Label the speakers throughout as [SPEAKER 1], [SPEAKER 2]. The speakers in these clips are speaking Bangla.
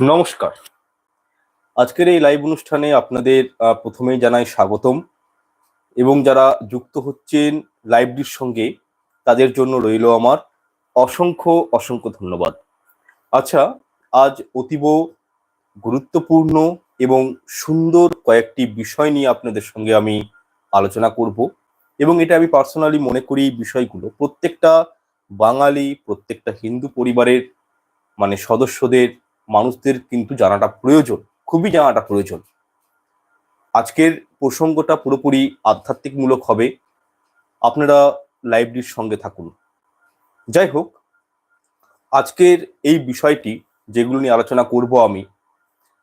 [SPEAKER 1] নমস্কার। আজকের এই লাইভ অনুষ্ঠানে আপনাদের প্রথমেই জানাই স্বাগতম এবং যারা যুক্ত হচ্ছেন লাইভটির সঙ্গে, তাদের জন্য রইল আমার অসংখ্য অসংখ্য ধন্যবাদ। আচ্ছা আজ অতীব গুরুত্বপূর্ণ এবং সুন্দর কয়েকটি বিষয় নিয়ে আপনাদের সঙ্গে আমি আলোচনা করব এবং এটা আমি পার্সোনালি মনে করি এই বিষয়গুলো, প্রত্যেকটা বাঙালি, প্রত্যেকটা হিন্দু পরিবারের মানে সদস্যদের মানুষদের কিন্তু জানাটা প্রয়োজন, খুবই জানাটা প্রয়োজন। আজকের প্রসঙ্গটা পুরোপুরি আধ্যাত্মিকমূলক হবে। আপনারা লাইব্রেরির সঙ্গে থাকুন। যাই হোক, আজকের এই বিষয়টি যেগুলো নিয়ে আলোচনা করব আমি,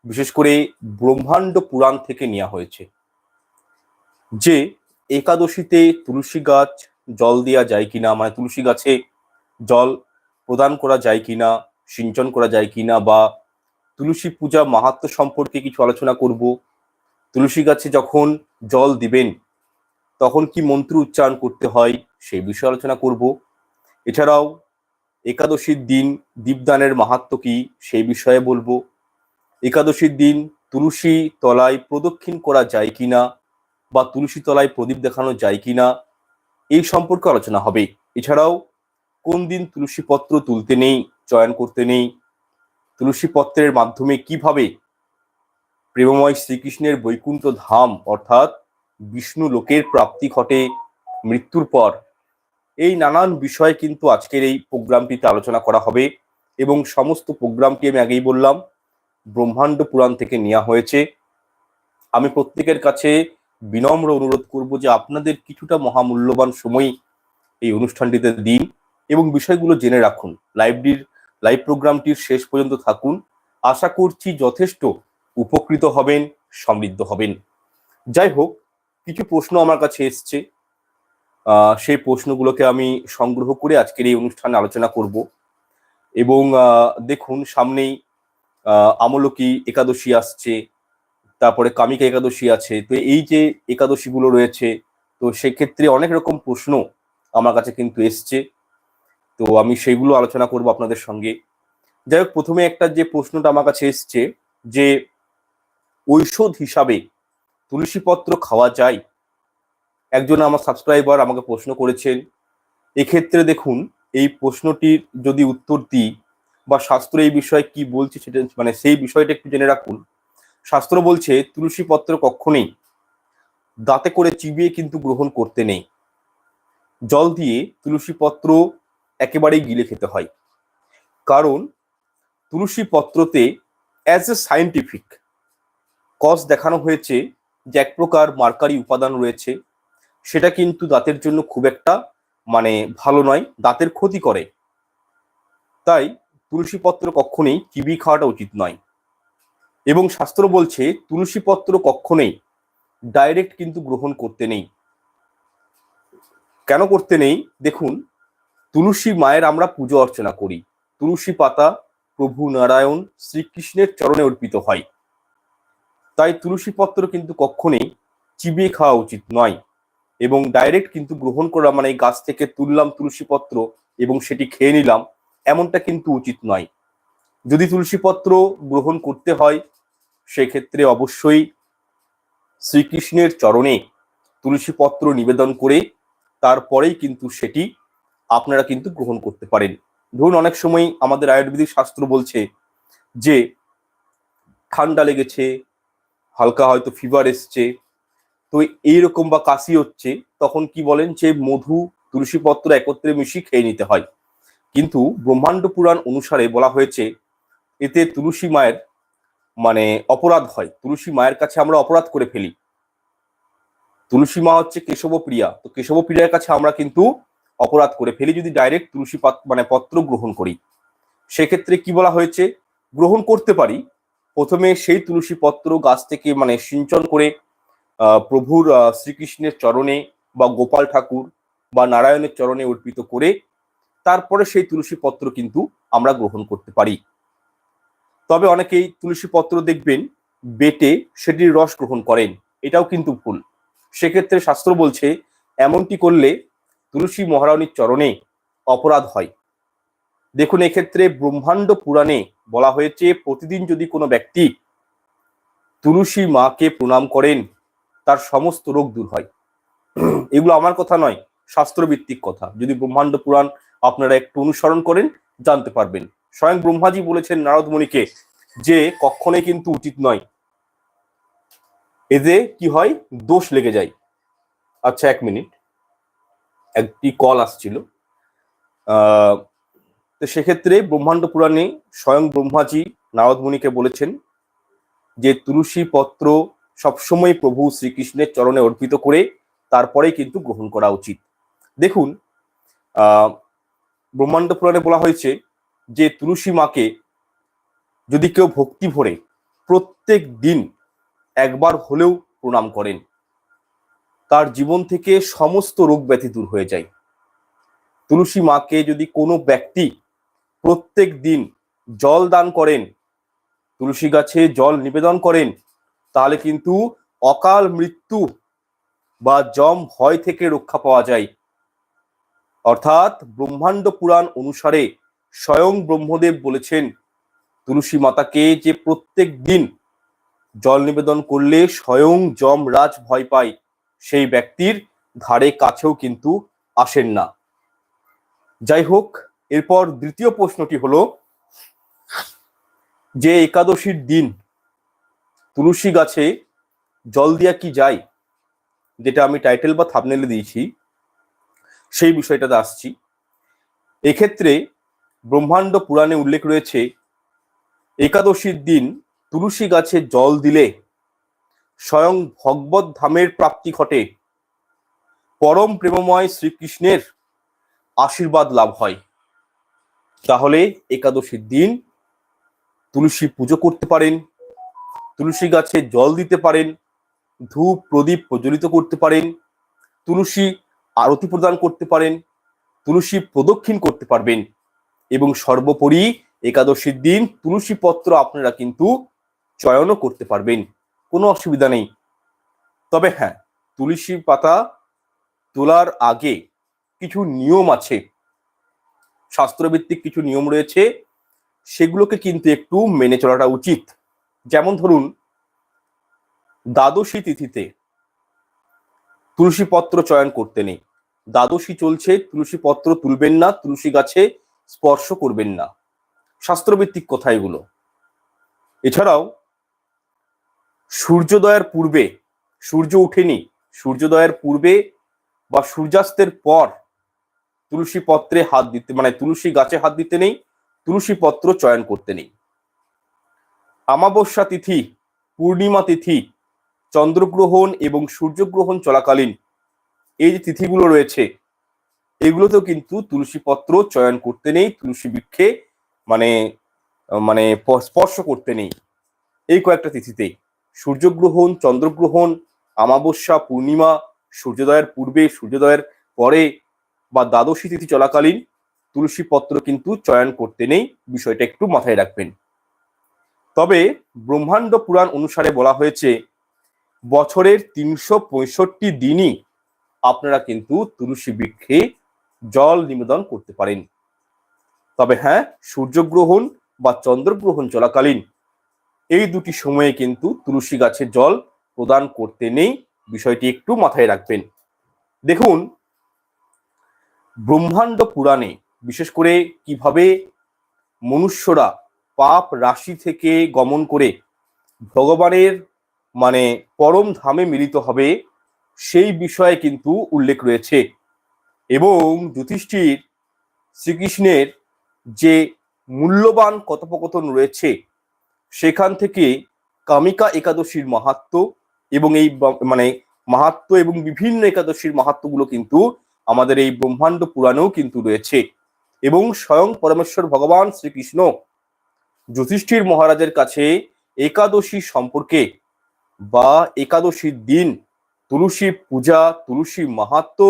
[SPEAKER 1] বিশেষ করে ব্রহ্মাণ্ড পুরাণ থেকে নেওয়া হয়েছে। যে একাদশীতে তুলসী গাছ জল দেওয়া যায় কিনা মানে তুলসী গাছে জল প্রদান করা যায় কিনা সিঞ্চন করা যায় কিনা বা তুলসী পূজা মাহাত্ম সম্পর্কে কিছু আলোচনা করব। তুলসী গাছে যখন জল দিবেন, তখন কি মন্ত্র উচ্চারণ করতে হয় সেই বিষয়ে আলোচনা করব। এছাড়াও একাদশীর দিন দীপদানের মাহাত্ম কি সেই বিষয়ে বলব। একাদশীর দিন তুলসী তলায় প্রদক্ষিণ করা যায় কিনা বা তুলসী তলায় প্রদীপ দেখানো যায় কিনা, এই সম্পর্কে আলোচনা হবে। এছাড়াও কোন দিন তুলসী পত্র তুলতে নেই, চয়ন করতে নেই? তুলসী পত্রের মাধ্যমে কীভাবে প্রেমময় শ্রীকৃষ্ণের বৈকুণ্ঠ ধাম, অর্থাৎ বিষ্ণু লোকের প্রাপ্তি ঘটে মৃত্যুর পর? এই নানান বিষয় কিন্তু আজকের এই প্রোগ্রামটিতে আলোচনা করা হবে এবং সমস্ত প্রোগ্রামটি আমি আগেই বললাম, ব্রহ্মাণ্ড পুরাণ থেকে নেওয়া হয়েছে। আমি প্রত্যেকের কাছে বিনম্র অনুরোধ করব যে আপনাদের কিছুটা মহামূল্যবান সময় এই অনুষ্ঠানটিতে দিন। এবং বিষয়গুলো জেনে রাখুন। লাইভটির লাইভ প্রোগ্রামটির শেষ পর্যন্ত থাকুন। আশা করছি যথেষ্ট উপকৃত হবেন, সমৃদ্ধ হবেন। যাই হোক, কিছু প্রশ্ন আমার কাছে এসছে। সেই প্রশ্নগুলোকে আমি সংগ্রহ করে আজকের এই অনুষ্ঠানে আলোচনা করব। এবং দেখুন, সামনেই আমলকি একাদশী আসছে, তারপরে কামিকা একাদশী আছে। তো এই যে একাদশীগুলো রয়েছে, তো সেক্ষেত্রে অনেক রকম প্রশ্ন আমার কাছে কিন্তু এসছে। তো আমি সেইগুলো আলোচনা করব আপনাদের সঙ্গে। যাই হোক, প্রথমে একটা যে প্রশ্নটা আমার কাছে এসছে যে, ঔষধ হিসাবে তুলসী পত্র খাওয়া যায়? একজন আমার সাবস্ক্রাইবার আমাকে প্রশ্ন করেছেন, এক্ষেত্রে দেখুন, এই প্রশ্নটির যদি উত্তর দিই বা শাস্ত্র এই বিষয়ে কি বলছে সেটা মানে সেই বিষয়টা একটু জেনে রাখুন। শাস্ত্র বলছে তুলসী পত্র কখনোই দাঁতে করে চিবিয়ে কিন্তু গ্রহণ করতে নেই। জল দিয়ে তুলসী পত্র একেবারেই গিলে খেতে হয়। কারণ তুলসী পত্রতে অ্যাজ এ সায়েন্টিফিক কজ দেখানো হয়েছে যে এক প্রকার মার্কারি উপাদান রয়েছে। সেটা কিন্তু দাঁতের জন্য খুব একটা মানে ভালো নয়, দাঁতের ক্ষতি করে। তাই তুলসী পত্র কখনোই চিবি খাওয়াটা উচিত নয়। এবং শাস্ত্র বলছে তুলসী পত্র কখনোই ডাইরেক্ট কিন্তু গ্রহণ করতে নেই। কেন করতে নেই? দেখুন তুলসী মায়ের আমরা পুজো অর্চনা করি। তুলসী পাতা, প্রভু নারায়ণ শ্রীকৃষ্ণের চরণে অর্পিত হয়। তাই তুলসী পত্র কিন্তু কখনোই চিবিয়ে খাওয়া উচিত নয় এবং ডাইরেক্ট কিন্তু গ্রহণ করা মানে গাছ থেকে তুললাম তুলসী পত্র এবং সেটি খেয়ে নিলাম, এমনটা কিন্তু উচিত নয়। যদি তুলসী পত্র গ্রহণ করতে হয়, সেক্ষেত্রে অবশ্যই শ্রীকৃষ্ণের চরণে তুলসী পত্র নিবেদন করে তারপরেই কিন্তু সেটি আপনারা কিন্তু গ্রহণ করতে পারেন। ধরুন অনেক সময় আমাদের আয়ুর্বেদিক শাস্ত্র বলছে যে, ঠান্ডা লেগেছে, হালকা হয়তো ফিভার এসছে, তো এইরকম বা কাশি হচ্ছে, তখন কি বলেন যে, মধু তুলসী পত্র একত্রে মিশিয়ে খেয়ে নিতে হয়। কিন্তু ব্রহ্মাণ্ড পুরাণ অনুসারে বলা হয়েছে, এতে তুলসী মায়ের মানে অপরাধ হয়। তুলসী মায়ের কাছে আমরা অপরাধ করে ফেলি। তুলসী মা হচ্ছে কেশব প্রিয়া তো কেশব প্রিয়ার কাছে আমরা কিন্তু অপরাধ করে ফেলি যদি ডাইরেক্ট তুলসী মানে পত্র গ্রহণ করি। সেক্ষেত্রে কি বলা হয়েছে? গ্রহণ করতে পারি। প্রথমে সেই তুলসী পত্র গাছ থেকে মানে সিঞ্চন করে প্রভুর শ্রীকৃষ্ণের চরণে বা গোপাল ঠাকুর বা নারায়ণের চরণে অর্পিত করে, তারপরে সেই তুলসী পত্র কিন্তু আমরা গ্রহণ করতে পারি। তবে অনেকেই তুলসী পত্র দেখবেন, বেটে সেটির রস গ্রহণ করেন। এটাও কিন্তু ভুল। সেক্ষেত্রে শাস্ত্র বলছে, এমনটি করলে তুলসী মহারানীর চরণে অপরাধ হয়। দেখুন, এক্ষেত্রে ব্রহ্মাণ্ড পুরাণে বলা হয়েছে, প্রতিদিন যদি কোনো ব্যক্তি তুলসী মাকে প্রণাম করেন, তার সমস্ত রোগ দূর হয়। এগুলো আমার কথা নয়, শাস্ত্রভিত্তিক কথা। যদি ব্রহ্মাণ্ড পুরাণ আপনারা একটু অনুসরণ করেন, জানতে পারবেন। স্বয়ং ব্রহ্মাজি বলেছেন নারদ মুনিকে যে কখনোই কিন্তু উচিত নয়। এতে কি হয়? দোষ লেগে যায়। আচ্ছা এক মিনিট। একটি কল আসছিল। তো সেক্ষেত্রে ব্রহ্মাণ্ড পুরাণে স্বয়ং ব্রহ্মাজি নারদ মুনিকে বলেছেন যে তুলসী পত্র সবসময় প্রভু শ্রীকৃষ্ণের চরণে অর্পিত করে তারপরেই কিন্তু গ্রহণ করা উচিত। দেখুন ব্রহ্মাণ্ড পুরাণে বলা হয়েছে যে তুলসী মাকে যদি কেউ ভক্তি ভরে প্রত্যেক দিন একবার হলেও প্রণাম করেন তার জীবন থেকে সমস্ত রোগ ব্যাধি দূর হয়ে যায়। তুলসী মাকে যদি কোনো ব্যক্তি প্রত্যেক দিন জল দান করেন, তুলসী গাছে জল নিবেদন করেন, তাহলে কিন্তু অকাল মৃত্যু বা জম ভয় থেকে রক্ষা পাওয়া যায়। অর্থাৎ ব্রহ্মাণ্ড পুরাণ অনুসারে স্বয়ং ব্রহ্মদেব বলেছেন, তুলসী মাতাকে যে প্রত্যেক দিন জল নিবেদন করলে স্বয়ং যমরাজ ভয় পায়। সেই ব্যক্তির ধারে কাছেও কিন্তু আসেন না। যাই হোক, এরপর দ্বিতীয় প্রশ্নটি হলো, যে একাদশীর দিন তুলসী গাছে জল দিয়া কি যায়, যেটা আমি টাইটেল বা থাবনেলে দিয়েছি, সেই বিষয়টাতে আসছি। এক্ষেত্রে ব্রহ্মাণ্ড পুরাণে উল্লেখ রয়েছে, একাদশীর দিন তুলসী গাছে জল দিলে স্বয়ং ভগবত ধামের প্রাপ্তি ঘটে। পরম প্রেমময় শ্রীকৃষ্ণের আশীর্বাদ লাভ হয়। তাহলে একাদশীর দিন তুলসী পুজো করতে পারেন, তুলসী গাছে জল দিতে পারেন, ধূপ প্রদীপ প্রজ্বলিত করতে পারেন, তুলসী আরতি প্রদান করতে পারেন, তুলসী প্রদক্ষিণ করতে পারবেন এবং সর্বোপরি একাদশীর দিন তুলসী পত্র আপনারা কিন্তু চয়নও করতে পারবেন। কোনো অসুবিধা নেই। তবে হ্যাঁ তুলসী পাতা তোলার আগে কিছু নিয়ম আছে। শাস্ত্রভিত্তিক কিছু নিয়ম রয়েছে। সেগুলোকে কিন্তু একটু মেনে চলাটা উচিত। যেমন ধরুন, দ্বাদশী তিথিতে তুলসী পত্র চয়ন করতে নেই। দ্বাদশী চলছে তুলসী পত্র তুলবেন না, তুলসী গাছে স্পর্শ করবেন না। শাস্ত্রভিত্তিক কথা এগুলো। এছাড়াও সূর্যোদয়ের পূর্বে, সূর্য উঠেনি সূর্যোদয়ের পূর্বে বা সূর্যাস্তের পর তুলসী পত্রে হাত দিতে মানে তুলসী গাছে হাত দিতে নেই, তুলসী পত্র চয়ন করতে নেই। আমাবস্যা তিথি, পূর্ণিমা তিথি, চন্দ্রগ্রহণ এবং সূর্যগ্রহণ চলাকালীন এই যে তিথিগুলো রয়েছে, এগুলোতেও কিন্তু তুলসী পত্র চয়ন করতে নেই, তুলসী বৃক্ষে মানে মানে স্পর্শ করতে নেই। এই কয়েকটা তিথিতেই। সূর্যগ্রহণ, চন্দ্রগ্রহণ আমাবস্যা পূর্ণিমা, সূর্যোদয়ের পূর্বে, সূর্যোদয়ের পরে বা দ্বাদশী তিথি চলাকালীন তুলসী পত্র কিন্তু চয়ন করতে নেই। বিষয়টা একটু মাথায় রাখবেন। তবে ব্রহ্মাণ্ড পুরাণ অনুসারে বলা হয়েছে, বছরের তিনশো পঁয়ষট্টি দিনই আপনারা কিন্তু তুলসী বৃক্ষে জল নিবেদন করতে পারেন। তবে হ্যাঁ সূর্যগ্রহণ বা চন্দ্রগ্রহণ চলাকালীন এই দুটি সময়ে কিন্তু তুলসী গাছে জল প্রদান করতে নেই। বিষয়টি একটু মাথায় রাখবেন। দেখুন, ব্রহ্মাণ্ড পুরাণে বিশেষ করে কীভাবে মনুষ্যরা পাপ রাশি থেকে গমন করে ভগবানের মানে পরম ধামে মিলিত হবে, সেই বিষয়ে কিন্তু উল্লেখ রয়েছে। এবং যুধিষ্ঠির শ্রীকৃষ্ণের যে মূল্যবান কথোপকথন রয়েছে সেখান থেকে কামিকা একাদশীর মাহাত্ম এবং এই মানে মাহাত্ম এবং বিভিন্ন একাদশীর মাহাত্মগুলো কিন্তু আমাদের এই ব্রহ্মাণ্ড পুরাণেও কিন্তু রয়েছে। এবং স্বয়ং পরমেশ্বর ভগবান শ্রীকৃষ্ণ যুধিষ্ঠির মহারাজের কাছে একাদশী সম্পর্কে বা একাদশীর দিন, তুলসী পূজা, তুলসী মাহাত্ম,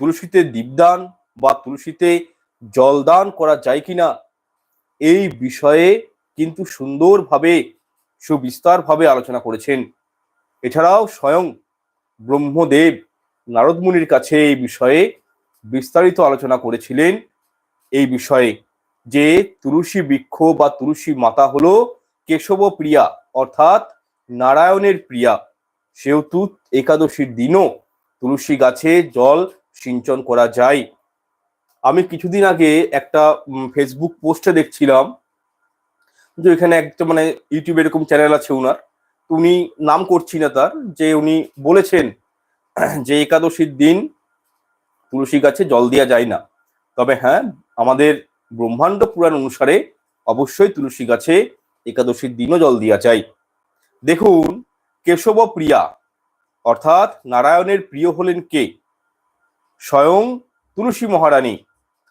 [SPEAKER 1] তুলসীতে দীপদান বা তুলসীতে জলদান করা যায় কিনা, এই বিষয়ে কিন্তু সুন্দরভাবে, সুবিস্তারভাবে আলোচনা করেছেন। এছাড়াও স্বয়ং ব্রহ্মদেব নারদ মুনির কাছে এই বিষয়ে বিস্তারিত আলোচনা করেছিলেন। এই বিষয়ে যে তুলসী বৃক্ষ বা তুলসী মাতা হলো কেশব প্রিয়া অর্থাৎ নারায়ণের প্রিয়া। সেহেতু একাদশীর দিনও তুলসী গাছে জল সিঞ্চন করা যায়। আমি কিছুদিন আগে একটা ফেসবুক পোস্টে দেখছিলাম। যে এখানে একটা মানে ইউটিউবে এরকম চ্যানেল আছে উনার। উনি নাম করছি না তার, যে উনি বলেছেন যে একাদশীর দিন তুলসী গাছে জল দেওয়া যায় না। তবে হ্যাঁ আমাদের ব্রহ্মাণ্ড পুরাণ অনুসারে অবশ্যই তুলসী গাছে একাদশীর দিনও জল দেওয়া যায়। দেখুন, কেশব প্রিয়া, অর্থাৎ নারায়ণের প্রিয় হলেন কে? স্বয়ং তুলসী মহারানী।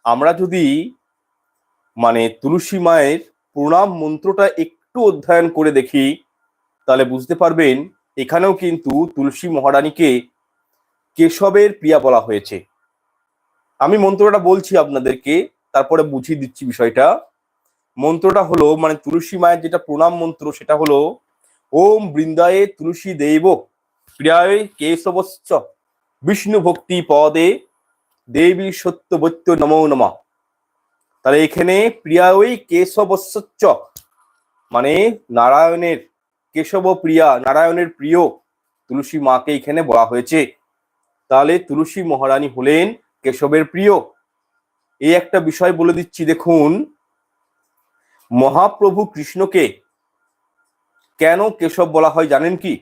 [SPEAKER 1] আমরা যদি মানে তুলসী মায়ের প্রণাম মন্ত্রটা একটু অধ্যয়ন করে দেখি, তাহলে বুঝতে পারবেন এখানেও কিন্তু তুলসী মহারানীকে কেশবের প্রিয়া বলা হয়েছে। আমি মন্ত্রটা বলছি আপনাদেরকে, তারপরে বুঝিয়ে দিচ্ছি বিষয়টা। মন্ত্রটা হলো মানে তুলসী মায়ের যেটা প্রণাম মন্ত্র, সেটা হলো, ওম বৃন্দায়ে তুলসী দেব প্রিয়ায় কেশবশ্চ বিষ্ণু ভক্তি পদে দেবী সত্য বৈত্য নমো নমা। তাহলে এখানে প্রিয়া ওই কেশবশ্চ মানে নারায়ণের, কেশব প্রিয়া, নারায়ণের প্রিয় তুলসী মাকে এখানে বলা হয়েছে। তাহলে তুলসী মহারানী হলেন কেশবের প্রিয়। এই একটা বিষয় বলে দিচ্ছি, দেখুন। মহাপ্রভু কৃষ্ণকে কেন কেশব বলা হয় জানেন কি?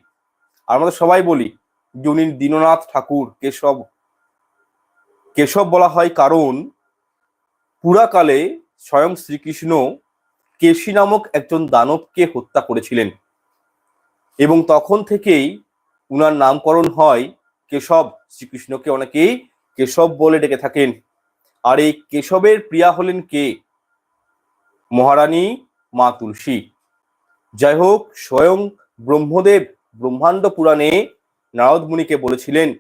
[SPEAKER 1] আমরা সবাই বলি যে দীননাথ ঠাকুর কেশব কেশব বলা হয় কারণ পুরাকালে স্বয়ং শ্রীকৃষ্ণ কেশী নামক একজন দানবকে হত্যা করেছিলেন। এবং তখন থেকেই উনার নামকরণ হয় কেশব। শ্রীকৃষ্ণকে অনেকেই কেশব বলে ডেকে থাকেন। আর এই কেশবের প্রিয়া হলেন কে? মহারানী মা তুলসী। যাই হোক, স্বয়ং ব্রহ্মদেব ব্রহ্মাণ্ড পুরাণে নারদ মুনিকে বলেছিলেন,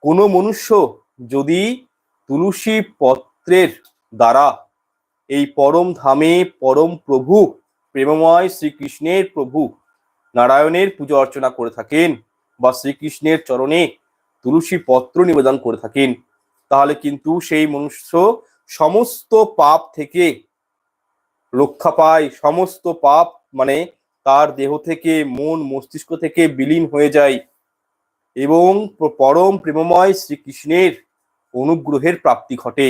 [SPEAKER 1] কোনো মনুষ্য যদি তুলসী পত্রের দ্বারা। এই পরম ধামে পরম প্রভু, প্রেমময় শ্রীকৃষ্ণের প্রভু নারায়ণের পুজো অর্চনা করে থাকেন বা শ্রীকৃষ্ণের চরণে তুলসী পত্র নিবেদন করে থাকেন। তাহলে কিন্তু সেই মনুষ্য সমস্ত পাপ থেকে রক্ষা পায়, সমস্ত পাপ মানে তার দেহ থেকে, মন, মস্তিষ্ক থেকে বিলীন হয়ে যায় এবং পরম প্রেমময় শ্রীকৃষ্ণের অনুগ্রহের প্রাপ্তি ঘটে।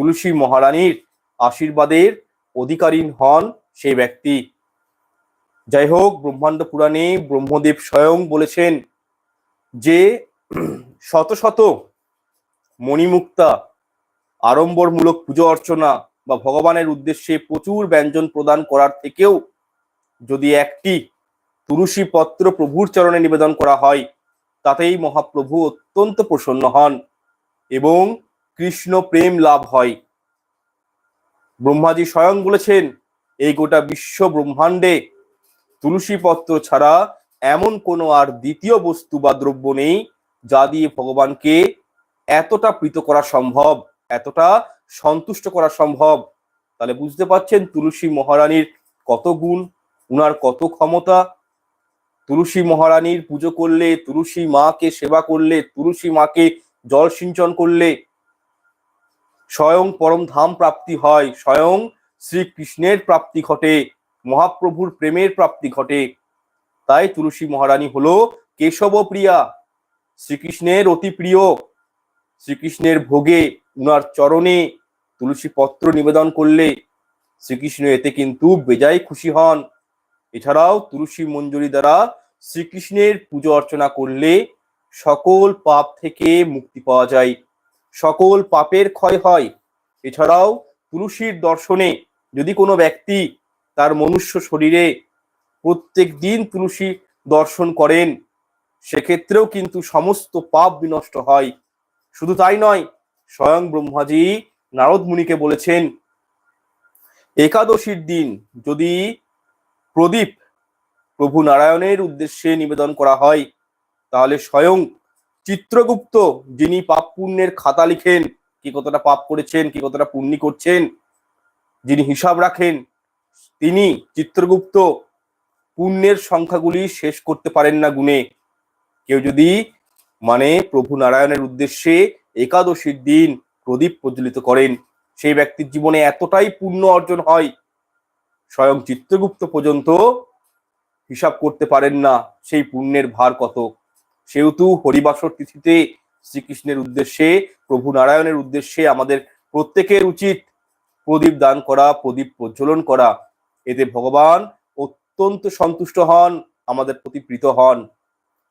[SPEAKER 1] তুলসী মহারানীর আশীর্বাদের অধিকারী হন সেই ব্যক্তি। যাই হোক, ব্রহ্মাণ্ড পুরাণে ব্রহ্মদেব স্বয়ং বলেছেন যে, শত শত মণিমুক্তা আড়ম্বরমূলক পুজো অর্চনা বা ভগবানের উদ্দেশ্যে প্রচুর ব্যঞ্জন প্রদান করার থেকেও যদি একটি তুলসী পত্র প্রভুর চরণে নিবেদন করা হয়, তাতেই মহাপ্রভু অত্যন্ত প্রসন্ন হন এবং কৃষ্ণ প্রেম লাভ হয়। ব্রহ্মাজি স্বয়ং বলেছেন, এই গোটা বিশ্ব ব্রহ্মাণ্ডে তুলসী পত্র ছাড়া এমন কোনো আর দ্বিতীয় বস্তু বা দ্রব্য নেই যা দিয়ে ভগবানকে এতটা প্রীত করা সম্ভব, এতটা সন্তুষ্ট করা সম্ভব। তাহলে বুঝতে পারছেন তুলসী মহারানীর কত গুণ, উনার কত ক্ষমতা? তুলসী মহারানীর পুজো করলে, তুলসী মাকে সেবা করলে, তুলসী মাকে জল সিঞ্চন করলে স্বয়ং পরম ধাম প্রাপ্তি হয়, স্বয়ং শ্রীকৃষ্ণের প্রাপ্তি ঘটে, মহাপ্রভুর প্রেমের প্রাপ্তি ঘটে। তাই তুলসী মহারানী হলো কেশব প্রিয়া শ্রীকৃষ্ণের অতি প্রিয়। শ্রীকৃষ্ণের ভোগে উনার চরণে তুলসী পত্র নিবেদন করলে শ্রীকৃষ্ণ এতে কিন্তু বেজায় খুশি হন। এছাড়াও তুলসী মঞ্জুরি দ্বারা শ্রীকৃষ্ণের পুজো অর্চনা করলে সকল পাপ থেকে মুক্তি পাওয়া যায়। সকল পাপের ক্ষয় হয়। এছাড়াও তুলসীর দর্শনে যদি কোনো ব্যক্তি তার মনুষ্য শরীরে প্রত্যেক দিন তুলসী দর্শন করেন, সেক্ষেত্রেও কিন্তু সমস্ত পাপ বিনষ্ট হয়। শুধু তাই নয়, স্বয়ং ব্রহ্মাজি নারদ মুনিকে বলেছেন, একাদশীর দিন যদি প্রদীপ প্রভু নারায়ণের উদ্দেশ্যে নিবেদন করা হয়, তাহলে স্বয়ং চিত্রগুপ্ত, যিনি পাপ পুণ্যের খাতা লিখেন, কি কতটা পাপ করেছেন, কি কতটা পুণ্যি করছেন, যিনি হিসাব রাখেন, তিনি চিত্রগুপ্ত, পুণ্যের সংখ্যাগুলি শেষ করতে পারেন না গুণে। কেউ যদি মানে প্রভু নারায়ণের উদ্দেশ্যে একাদশীর দিন প্রদীপ প্রজ্বলিত করেন, সেই ব্যক্তির জীবনে এতটাই পুণ্য অর্জন হয়, স্বয়ং চিত্রগুপ্ত পর্যন্ত হিসাব করতে পারেন না, সেই পুণ্যের ভার কত। সেহেতু হরিবাসর তিথিতে শ্রীকৃষ্ণের উদ্দেশ্যে, প্রভু নারায়ণের উদ্দেশ্যে আমাদের প্রত্যেকের উচিত প্রদীপ দান করা, প্রদীপ প্রজ্বলন করা। এতে ভগবান অত্যন্ত সন্তুষ্ট হন, আমাদের প্রতি প্রীত হন।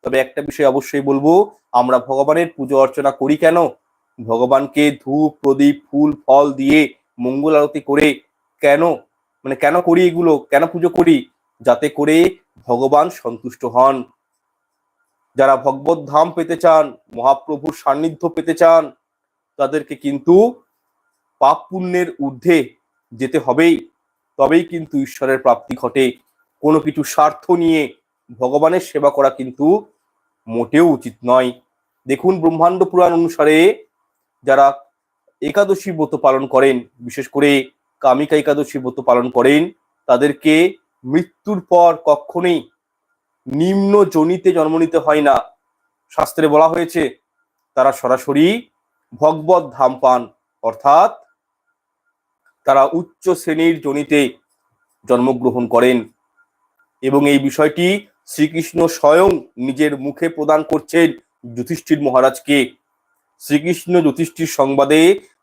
[SPEAKER 1] তবে একটা বিষয় অবশ্যই বলব, আমরা ভগবানের পুজো অর্চনা করি কেন? ভগবানকে ধূপ, প্রদীপ, ফুল, ফল দিয়ে মঙ্গল আরতি করে কেন? মানে কেন করি এগুলো? কেন পুজো করি? যাতে করে ভগবান সন্তুষ্ট হন। যারা ভগবত ধাম পেতে চান, মহাপ্রভুর সান্নিধ্য পেতে চান, তাদেরকে কিন্তু পাপ পুণ্যের ঊর্ধ্বে যেতে হবেই। তবেই কিন্তু ঈশ্বরের প্রাপ্তি ঘটে। কোনো কিছু স্বার্থ নিয়ে ভগবানের সেবা করা কিন্তু মোটেও উচিত নয়। দেখুন ব্রহ্মাণ্ড পুরাণ অনুসারে যারা একাদশী ব্রত পালন করেন, বিশেষ করে কামিকা একাদশী ব্রত পালন করেন, তাদেরকে মৃত্যুর পর কখনোই নিম্ন জনিতে জন্ম নিতে হয় না। শাস্ত্রে বলা হয়েছে, তারা সরাসরি ভগবত ধাম পান অর্থাৎ তারা উচ্চ শ্রেণির জনিতে জন্মগ্রহণ করেন এবং এই বিষয়টি শ্রীকৃষ্ণ স্বয়ং নিজের মুখে প্রদান করছেন যুধিষ্ঠির মহারাজকে। শ্রীকৃষ্ণ যুধিষ্ঠির সংবাদে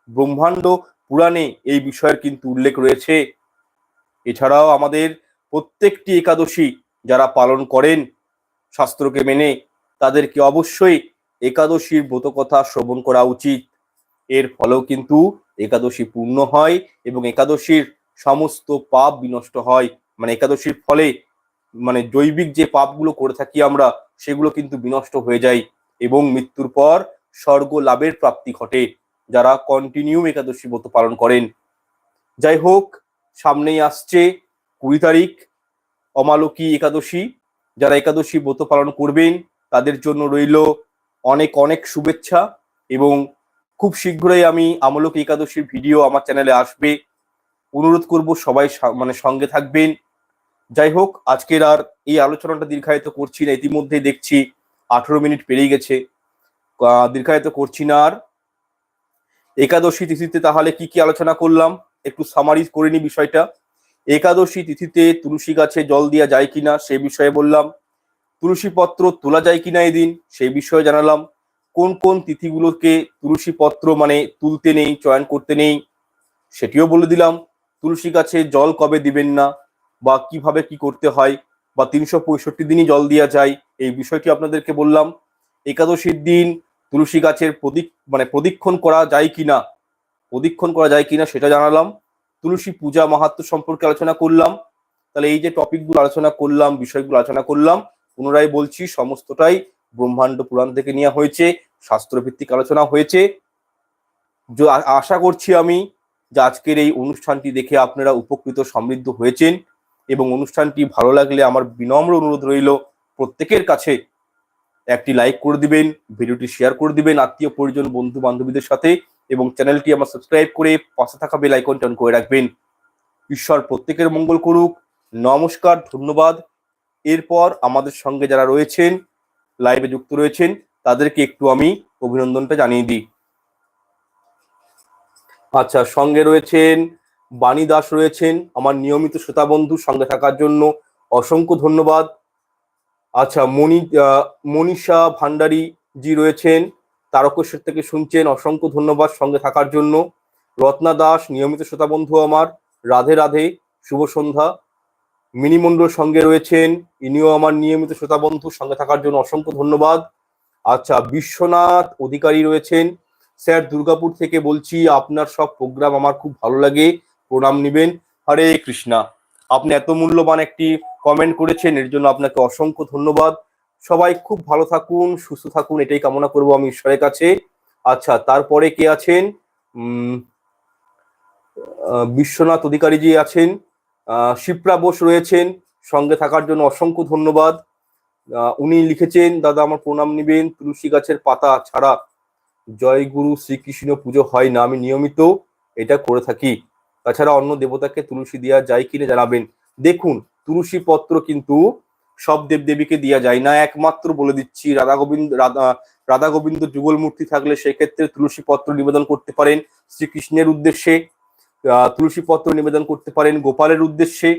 [SPEAKER 1] ব্রহ্মাণ্ড পুরাণে এই বিষয়ের কিন্তু উল্লেখ রয়েছে। এছাড়াও আমাদের প্রত্যেকটি একাদশী যারা পালন করেন শাস্ত্রকে মেনে, তাদেরকে অবশ্যই একাদশীর ব্রতকথা শ্রবণ করা উচিত। এর ফলেও কিন্তু একাদশী পূর্ণ হয় এবং একাদশীর সমস্ত পাপ বিনষ্ট হয়। মানে একাদশীর ফলে মানে জৈবিক যে পাপগুলো করে থাকি আমরা, সেগুলো কিন্তু বিনষ্ট হয়ে যায় এবং মৃত্যুর পর স্বর্গ লাভের প্রাপ্তি ঘটে যারা কন্টিনিউ একাদশী ব্রত পালন করেন। যাই হোক, সামনেই আসছে কুড়ি তারিখ অমালকী একাদশী, যারা একাদশী ব্রত পালন করবেন, তাদের জন্য রইল অনেক অনেক শুভেচ্ছা এবং খুব শীঘ্রই আমি আমলকী একাদশীর ভিডিও আমার চ্যানেলে আসবে। অনুরোধ করব সবাই মানে সঙ্গে থাকবেন। যাই হোক, আজকের আর এই আলোচনাটা দীর্ঘায়িত করছি না, ইতিমধ্যেই দেখছি আঠেরো মিনিট পেরিয়ে গেছে। দীর্ঘায়িত করছি না আর। একাদশী তিথিতে তাহলে কি কি আলোচনা করলাম? একটু সামারিজ করে নি বিষয়টা। একাদশী তিথিতে তুলসী গাছে জল দেওয়া যায় কিনা সে বিষয়ে বললাম। তুলসী পত্র তোলা যায় কিনা এদিন সেই বিষয়ে জানালাম। কোন কোন তিথিগুলোকে তুলসী পত্র মানে তুলতে নেই, চয়ন করতে নেই, সেটিও বলে দিলাম। তুলসী গাছে জল কবে দিবেন না বা কীভাবে কি করতে হয় বা তিনশো পঁয়ষট্টি দিনই জল দেওয়া যায়, এই বিষয়টি আপনাদেরকে বললাম। একাদশীর দিন তুলসী গাছের প্রদিক মানে প্রদীক্ষণ করা যায় কিনা, প্রদীক্ষণ করা যায় কিনা সেটা জানালাম। তুলসী পূজা মাহাত্ম সম্পর্কে আলোচনা করলাম। তাহলে এই যে টপিকগুলো আলোচনা করলাম, বিষয়গুলো আলোচনা করলাম, পুনরায় বলছি সমস্তটাই ব্রহ্মাণ্ড পুরাণ থেকে নেওয়া হয়েছে, শাস্ত্রভিত্তিক আলোচনা হয়েছে। আশা করছি আমি যে আজকের এই অনুষ্ঠানটি দেখে আপনারা উপকৃত সমৃদ্ধ হয়েছেন এবং অনুষ্ঠানটি ভালো লাগলে আমার বিনম্র অনুরোধ রইল, প্রত্যেকের কাছে একটি লাইক করে দিবেন, ভিডিওটি শেয়ার করে দিবেন, আত্মীয় পরিজন বন্ধু বান্ধবীদের সাথে। এবং চ্যানেলটি আমার সাবস্ক্রাইব করে পাশে থাকা বেল আইকনটি অন করে রাখবেন। ঈশ্বর প্রত্যেকের মঙ্গল করুক। নমস্কার, ধন্যবাদ। এরপর আমাদের সঙ্গে যারা রয়েছেন লাইভে যুক্ত রয়েছেন, তাদেরকে একটু আমি অভিনন্দনটা জানিয়ে দিই। আচ্ছা সঙ্গে রয়েছেন বাণী দাস রয়েছেন, আমার নিয়মিত শ্রোতা বন্ধু সঙ্গে থাকার জন্য অসংখ্য ধন্যবাদ। আচ্ছা মনি মনীষা ভান্ডারী জি রয়েছেন তারকেশ্বর থেকে শুনছেন অসংখ্য ধন্যবাদ সঙ্গে থাকার জন্য। রত্না দাস, নিয়মিত শ্রোতা বন্ধু আমার, রাধে রাধে, শুভ সন্ধ্যা। মিনিমন্ডল সঙ্গে রয়েছেন, ইনিও আমার নিয়মিত শ্রোতা বন্ধু, সঙ্গে থাকার জন্য অসংখ্য ধন্যবাদ। আচ্ছা বিশ্বনাথ অধিকারী রয়েছেন। স্যার, দুর্গাপুর থেকে বলছি, আপনার সব প্রোগ্রাম আমার খুব ভালো লাগে, প্রণাম নিবেন। হরে কৃষ্ণা, আপনি এত মূল্যবান একটি কমেন্ট করেছেন, এর জন্য আপনাকে অসংখ্য ধন্যবাদ। সবাই খুব ভালো থাকুন, সুস্থ থাকুন, এটাই কামনা করব আমি ঈশ্বরের কাছে। আচ্ছা তারপরে কে আছেন? বিশ্বনাথ অধিকারী জি আছেন। শিপ্রা বোস রয়েছেন। সঙ্গে থাকার জন্য অসংখ্য ধন্যবাদ। উনি লিখেছেন, দাদা, আমার প্রণাম নিবেন। তুলসী গাছের পাতা ছাড়া জয় গুরু শ্রীকৃষ্ণ পুজো হয় না। আমি নিয়মিত এটা করে থাকি। তাছাড়া অন্য দেবতাকে তুলসী দেওয়া যায় কিনা জানাবেন। দেখুন, তুলসী পত্র কিন্তু সব দেবদেবীকে দেওয়া যায়। না একমাত্র বলে দিচ্ছি, রাধা গোবিন্দ, রাধা রাধা গোবিন্দ যুগল মূর্তি থাকলে সেক্ষেত্রে তুলসী পত্র নিবেদন করতে পারেন শ্রীকৃষ্ণের উদ্দেশ্যে। তুলসী পত্র নিবেদন করতে পারেন গোপালের উদ্দেশ্যে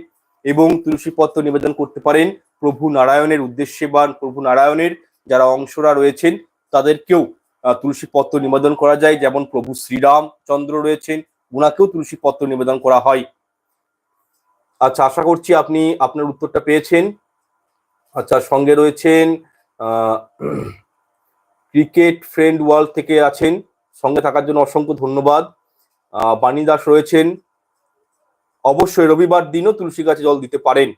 [SPEAKER 1] এবং তুলসী পত্র নিবেদন করতে পারেন প্রভু নারায়ণের উদ্দেশ্যে বা প্রভু নারায়ণের যারা অংশরা রয়েছেন তাদেরকেও তুলসী পত্র নিবেদন করা যায়। যেমন প্রভু শ্রীরাম চন্দ্র রয়েছেন ওনাকেও তুলসী পত্র নিবেদন করা হয়। আচ্ছা আশা করছি আপনি আপনার উত্তরটা পেয়েছেন। আচ্ছা সঙ্গে রয়েছেন ক্রিকেট ফ্রেন্ড ওয়ার্ল্ড থেকে আছেন। সঙ্গে থাকার জন্য অসংখ্য ধন্যবাদ। বাণী দাস রয়েছেন। অবশ্যই রবিবার দিনও তুলসী গাছে জল দিতে পারেন।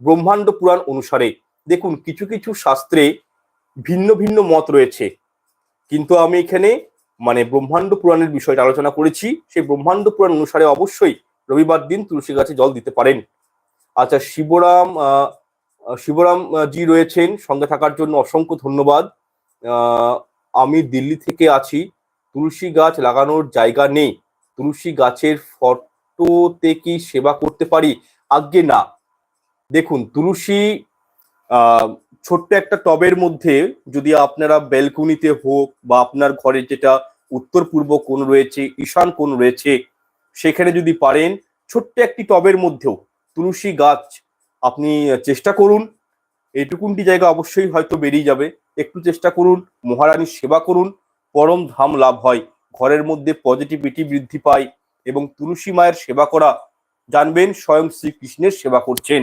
[SPEAKER 1] ব্রহ্মাণ্ড পুরাণ অনুসারে। দেখুন, কিছু কিছু শাস্ত্রে ভিন্ন ভিন্ন মত রয়েছে। কিন্তু আমি এখানে মানে ব্রহ্মাণ্ড পুরাণের বিষয়টা আলোচনা করেছি। সেই ব্রহ্মাণ্ড পুরাণ অনুসারে অবশ্যই রবিবার দিন তুলসী গাছে জল দিতে পারেন। আচ্ছা শিবরাম শিবরাম জি রয়েছেন। সঙ্গে থাকার জন্য অসংখ্য ধন্যবাদ। আমি দিল্লি থেকে আছি। তুলসী গাছ লাগানোর জায়গা নেই। তুলসী গাছের ফটোতে কি সেবা করতে পারি? আজ্ঞে না। দেখুন, তুলসী ছোট্ট একটা টবের মধ্যে যদি আপনারা ব্যালকনিতে হোক বা আপনার ঘরে যেটা উত্তর পূর্ব কোণ রয়েছে, ঈশান কোণ রয়েছে, সেখানে যদি পারেন, ছোট্ট একটি টবের মধ্যেও তুলসী গাছ আপনি চেষ্টা করুন, এইটুকুনটি জায়গা অবশ্যই হয়তো বেরিয়ে যাবে। একটু চেষ্টা করুন, মহারানীর সেবা করুন, পরম ধাম লাভ হয়। ঘরের মধ্যে পজিটিভিটি বৃদ্ধি পায় এবং তুলসী মায়ের সেবা করা জানবেন, স্বয়ং শ্রীকৃষ্ণের সেবা করছেন।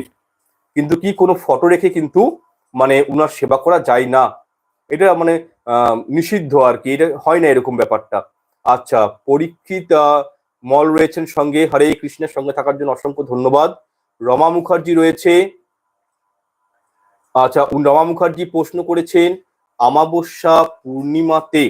[SPEAKER 1] কিন্তু কি কোনো ফটো রেখে কিন্তু মানে উনার সেবা করা যায় না? এটা মানে নিষিদ্ধ আর কি, এটা হয় না এরকম ব্যাপারটা। আচ্ছা পরীক্ষিত মল রয়েছেন সঙ্গে। হরে কৃষ্ণের সঙ্গে থাকার জন্য অসংখ্য ধন্যবাদ। রমা মুখার্জি রয়েছে। আচ্ছা রমা মুখার্জি প্রশ্ন করেছেন, আমাবস্যা পূর্ণিমাতে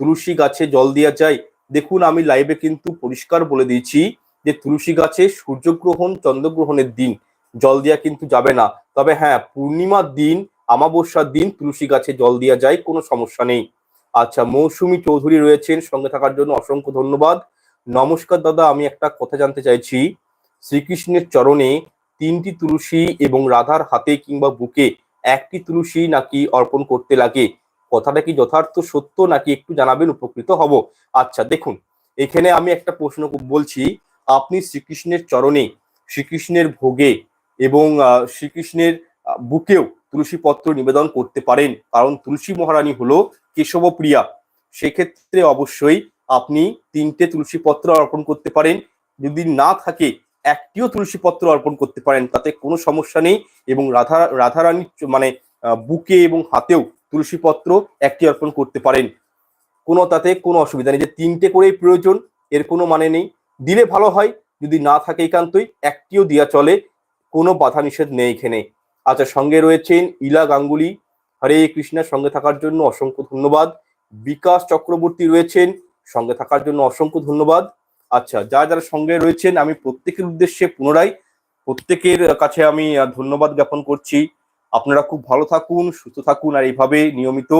[SPEAKER 1] তুলসী গাছে জল দেওয়া যায়? দেখুন, আমি লাইভে কিন্তু পরিষ্কার বলে দিয়েছি যে তুলসী গাছে সূর্যগ্রহণ, চন্দ্রগ্রহণের দিন জল দেওয়া কিন্তু যাবে না। তবে হ্যাঁ পূর্ণিমার দিন, আমাবস্যার দিন তুলসী গাছে জল দেওয়া যায়, কোনো সমস্যা নেই। আচ্ছা মৌসুমী চৌধুরী রয়েছেন, সঙ্গে থাকার জন্য অসংখ্য ধন্যবাদ। নমস্কার দাদা, আমি একটা কথা জানতে চাইছি। শ্রীকৃষ্ণের চরণে তিনটি তুলসী এবং রাধার হাতে কিংবা বুকে একটি তুলসী নাকি অর্পণ করতে লাগে? কথাটা কি যথার্থ সত্য নাকি একটু জানাবেন, উপকৃত হব? আচ্ছা দেখুন, এখানে আমি একটা প্রশ্ন বলছি। আপনি শ্রীকৃষ্ণের চরণে শ্রীকৃষ্ণের ভোগে এবং শ্রীকৃষ্ণের বুকেও তুলসী পত্র নিবেদন করতে পারেন। কারণ তুলসী মহারানী হলো কেশবপ্রিয়া। সেক্ষেত্রে অবশ্যই আপনি তিনটে তুলসী পত্র অর্পণ করতে পারেন। যদি না থাকে একটিও তুলসী পত্র অর্পণ করতে পারেন, তাতে কোনো সমস্যা নেই। এবং রাধা রাধারানীর মানে বুকে এবং হাতেও তুলসী পত্র একটি অর্পণ করতে পারেন। কোনো তাতে কোনো অসুবিধা নেই। যে তিনটে করেই প্রয়োজন, এর কোনো মানে নেই। দিলে ভালো হয়, যদি না থাকে একান্তই, একটিও দিয়া চলে, কোনো বাধা নিষেধ নেই এখানে। আচ্ছা সঙ্গে রয়েছেন ইলা গাঙ্গুলি। হরে কৃষ্ণের সঙ্গে থাকার জন্য অসংখ্য ধন্যবাদ। বিকাশ চক্রবর্তী রয়েছেন, সঙ্গে থাকার জন্য অসংখ্য ধন্যবাদ। আচ্ছা যারা যারা সঙ্গে রয়েছেন, আমি প্রত্যেকের উদ্দেশ্যে পুনরায় প্রত্যেকের কাছে আমি ধন্যবাদ জ্ঞাপন করছি। আপনারা খুব ভালো থাকুন, সুস্থ থাকুন, আর এইভাবে নিয়মিত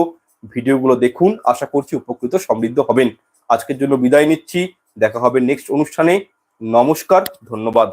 [SPEAKER 1] ভিডিওগুলো দেখুন। আশা করছি উপকৃত সমৃদ্ধ হবেন। আজকের জন্য বিদায় নিচ্ছি। দেখা হবে নেক্সট অনুষ্ঠানে। নমস্কার, ধন্যবাদ।